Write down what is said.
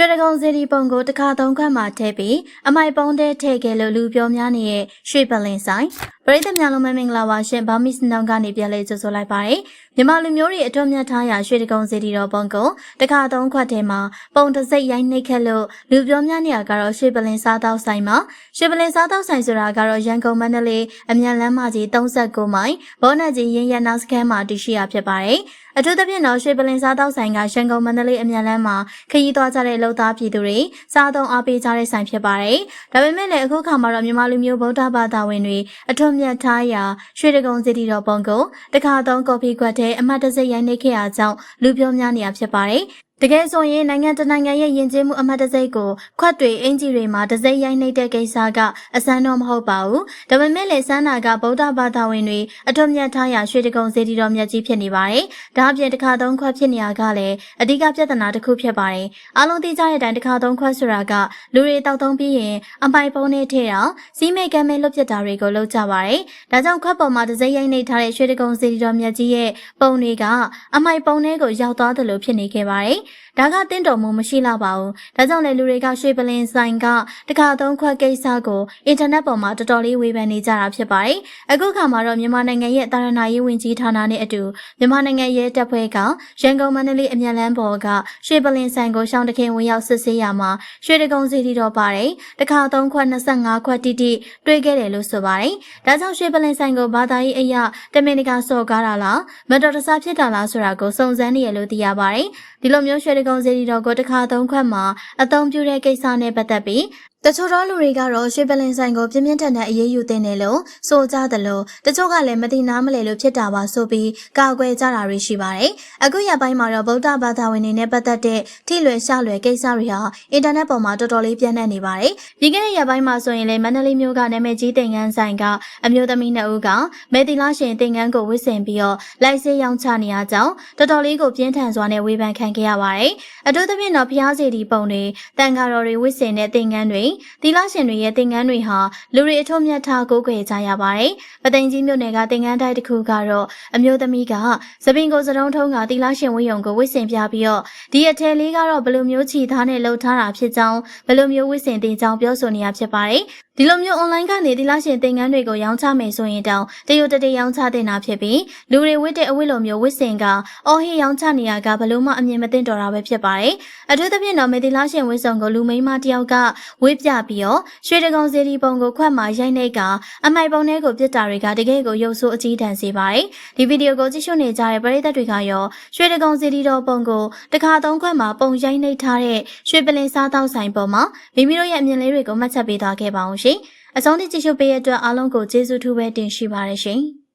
ရွှေတကုံစီဒီပုံကိုတစ်ခါသုံးခတ်မှထည့်ပြီးအမိုက်ပုံးတဲ့ထည့်ခဲ့လို့လူပြောများနေတဲ့ရွှေပလင်ဆိုင် ပရိသတ်များလုံးမမင်္ဂလာပါရှင်ဘာမစ်စနောင်ကနေပြန်လဲကြိုဆိုလိုက်ပါတယ်မြန်မာလူမျိုးတွေအထွတ်မြတ်ထားရာရွှေတကုံစီဒီတော်ပုံကိုတစ်ခါသုံးခွက်ထဲမှာပုံတစ်စိတ်ရိုက်နှိပ်ခဲ့လို့လူပြောများနေရကတော့ရွှေပလင်စားတောက်ဆိုင်မှာရွှေပလင်စားတောက်ဆိုင်ဆိုတာကတော့ရန်ကုန်မန္တလေးအမြန်လမ်းမကြီး39မိုင်ဘောနက်ကြီးရင်းရနောက်စခန်းမှာတည်ရှိရဖြစ်ပါတယ်အထူးသဖြင့်တော့ရွှေပလင်စားတောက်ဆိုင်ကရန်ကုန်မန္တလေးအမြန်လမ်းမှာခရီးသွားကြတဲ့လုံသားပြည်သူတွေစားသုံးအားပေးကြတဲ့ဆိုင်ဖြစ်ပါတယ်။ဒါပေမဲ့လည်းအခုခါမှာတော့မြန်မာလူမျိုးဗုဒ္ဓဘာသာဝင်တွေအထွတ်မြတ်ထားရာရွှေတကုံစီတီတော်ပုံကိုတခါသုံးကော်ဖီခွက်ထဲအမတ်တစိရိုက်နှိပ်ခဲ့ရကြောင်းလူပြောများနေရဖြစ်ပါတယ်။ တကယ်ဆိုရင်နိုင်ငံတနိုင်ငံရဲ့ယဉ်ကျေးမှုအမတ်တစိတ်ကိုခွက်တွေအင်ဂျီတွေမှာတစိမ့်ရိုက်နှိပ်တဲ့ကိစ္စကအစမ်းတော့မဟုတ်ပါဘူး။ဒါပေမဲ့လည်းစမ်းနာကဗုဒ္ဓဘာသာဝင်တွေအထွတ်မြတ်ထားရာရွှေတကုံစေတီတော်မြတ်ကြီးဖြစ်နေပါတယ်။ဒါအပြင်တစ်ခါသုံးခွက်ဖြစ်နေရကလည်းအဓိကပြဿနာတစ်ခုဖြစ်ပါတယ်။အားလုံးသိကြတဲ့အတိုင်းတစ်ခါသုံးခွက်ဆိုတာကလူတွေတောက်သုံးပြီးရင်အပိုင်ပုံးနဲ့ထဲတာစီးမိတ်ကမ်းမဲလွတ်ပြစ်တာတွေကိုလုပ်ကြပါတယ်။ဒါကြောင့်ခွက်ပေါ်မှာတစိမ့်ရိုက်နှိပ်ထားတဲ့ရွှေတကုံစေတီတော်မြတ်ကြီးရဲ့ပုံတွေကအမိုင်ပုံးတွေကိုရောက်သွားသလိုဖြစ်နေခဲ့ပါတယ်။ဒါကတင့်တော်မှုမရှိလာပါဘူး။ဒါကြောင့်လေလူတွေကရွှေပလင်ဆိုင်ကတခါသုံးခွက်ကိစ္စကိုအင်တာနက်ပေါ်မှာတော်တော်လေးဝေဖန်နေကြတာဖြစ်ပါတယ်။အခုခါမှာတော့မြန်မာနိုင်ငံရဲ့တာရဏရေးဝင်ကြီးဌာနနဲ့အတူမြန်မာနိုင်ငံရဲ့တပ်ဖွဲ့ကရန်ကုန်မန္တလေးအမြန်လမ်းပေါ်ကရွှေပလင်ဆိုင်ကိုရှောင်းတခင်ဝင်ရောက်စစ်ဆေးရမှာရွှေတကုံစီတီတော်ပါတယ်။တခါသုံးခွက်25ခွက်တိတိတွေ့ခဲ့တယ်လို့ဆိုပါတယ်။ဒါကြောင့်ရွှေပလင်ဆိုင်ကိုဘာသာရေးအရာတမင်တကာစော်ကားတာလားမတော်တဆဖြစ်တာလားဆိုတာကိုစုံစမ်းနေရလို့သိရပါတယ်။ဒီလိုမျိုးရွှေတကုံစေတီတော်ကိုတစ်ခါသုံးခွက်မှာအသုံးပြုတဲ့ကိစ္စနဲ့ပတ်သက်ပြီးတချို့သောလူတွေကတော့ရွှေပလင်ဆိုင်ကိုပြင်းပြင်းထန်ထန်အေးအေးယူတင်တယ်လို့ဆိုကြသလိုတချို့ကလည်းမတိနားမလဲလို့ဖြစ်တာပါဆိုပြီးကာကွယ်ကြတာတွေရှိပါတယ်။အခုရပိုင်းမှာတော့ဗုဒ္ဓဘာသာဝင်တွေနဲ့ပတ်သက်တဲ့ထိလွယ်ရှလွယ်ကိစ္စတွေဟာအင်တာနက်ပေါ်မှာတော်တော်လေးပြန့်နှံ့နေပါတယ်။ပြီးခဲ့တဲ့ရပိုင်းမှာဆိုရင်လည်းမန္တလေးမြို့ကနာမည်ကြီးတင်ငန်းဆိုင်ကအမျိုးသမီးနှစ်ဦးကမေတီလာရှင်တင်ငန်းကိုဝစ်ဆင်ပြီးတော့လိုက်စေးရောင်းချနေရကြောင်းတော်တော်လေးကိုပြင်းထန်စွာနဲ့ဝေဖန်ခံခဲ့ရပါတယ်။အထူးသဖြင့်တော့ဖျားစီဒီပုံတွေတန်ဃာတော်တွေဝစ်ဆင်တဲ့တင်ငန်းတွေသီလရှင်တွေရဲ့သင်္ကန်းတွေဟာလူတွေအထုံးမြတ်ထားကိုးကွယ်ကြရပါတယ်။ပသိမ်ကြီးမြို့နယ်ကသင်္ကန်းတိုက်တစ်ခုကတော့အမျိုးသမီးကသပင်ကိုစတုံးထုံးကသီလရှင်ဝိယုံကိုဝစ်စင်ပြပြီးတော့ဒီအထယ်လေးကတော့ဘယ်လိုမျိုးခြိသားနဲ့လှုပ်ထားတာဖြစ်ကြောင်းဘယ်လိုမျိုးဝစ်စင်တင်ကြောင်းပြောဆိုနေရဖြစ်ပါတယ်။ ဒီလိုမျိုး online ကနေသီလရှင်သင်္ကန်းတွေကိုရောင်းချမယ်ဆိုရင်တောင်တရုတ်တတိရောင်းချတင်တာဖြစ်ပြီးလူတွေဝစ်တဲ့အဝတ်လိုမျိုးဝစ်စင်ကအော်ဟေးရောင်းချနေရကဘလို့မှအမြင်မသိတော်တာပဲဖြစ်ပါတယ်။အထူးသဖြင့်တော့မေသီလရှင်ဝစ်စုံကိုလူမိန်းမတယောက်ကဝစ်ပြပြီးတော့ရွှေတကုံစီဒီပုံကိုခွက်မှာရိုက်နှိပ်ကအမိုက်ပုံထဲကိုပြစ်တာတွေကတကယ်ကိုရုပ်ဆိုးအကြီးတန်းစေပါတယ်။ဒီဗီဒီယိုကိုကြည့်ရှုနေကြတဲ့ပရိသတ်တွေကရောရွှေတကုံစီဒီတော်ပုံကိုတခါသုံးခွက်မှာပုံရိုက်နှိပ်ထားတဲ့ရွှေပလင်စားတောက်ဆိုင်ပေါ်မှာမိမိတို့ရဲ့အမြင်လေးတွေကိုမှတ်ချက်ပေးသွားခဲ့ပါအောင်ရှင်။အဆုံးထိကြည့်ရှုပေးတဲ့အတွက်အားလုံးကိုကျေးဇူးထူးပဲတင်ရှိပါတယ်ရှင်။